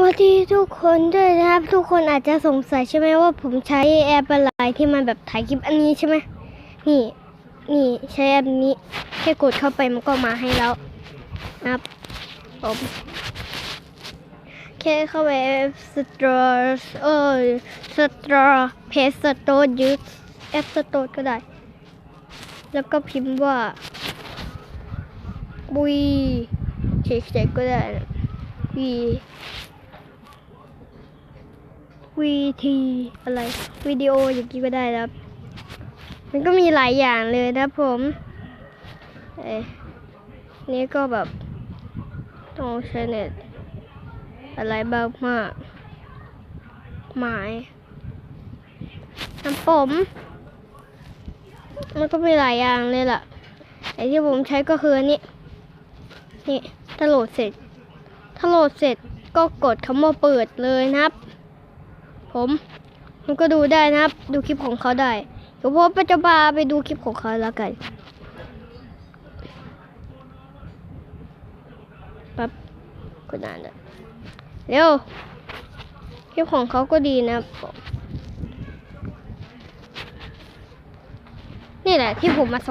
วัสดีทุกคนด้วยนะครับ ทุกคนอาจจะสงสัยใช่ไหมว่าผมใช้แอปอะไรที่มันแบบถ่ายคลิปอันนี้ใช่ไหมนี่ นี่ใช้แอปนี้แค่กดเข้าไปมันก็มาให้แล้วนะครับผมแค่เข้าไปสตรอเออสตรอเพจสโตร์ยูแอปสโตร์ก็ได้ แล้วก็พิมพ์ว่าวีเฉยๆก็ได้วี วีทีอะไรวิดีโออย่างนี้ก็ได้นะครับ มันก็มีหลายอย่างเลยนะผมเอ้นี่ก็แบบต้องใช้เน็ตอะไรบ้างมากหมายน้ำผมมันก็มีหลายอย่างเลยล่ะไอที่ผมใช้ก็คือนนี้นี่ถ้าโหลดเสร็จถ้าโหลดเสร็จก็กดคำว่าเปิดเลยนะครับ ผมมันก็ดูได้นะครับ ดูคลิปของเขาได้เดี๋ยวผมจะพาไปดูคลิปของเขาแล้วกันปั๊บก็นานแล้วเร็วคลิปของเขาก็ดีนะครับนี่แหละที่ผมมาส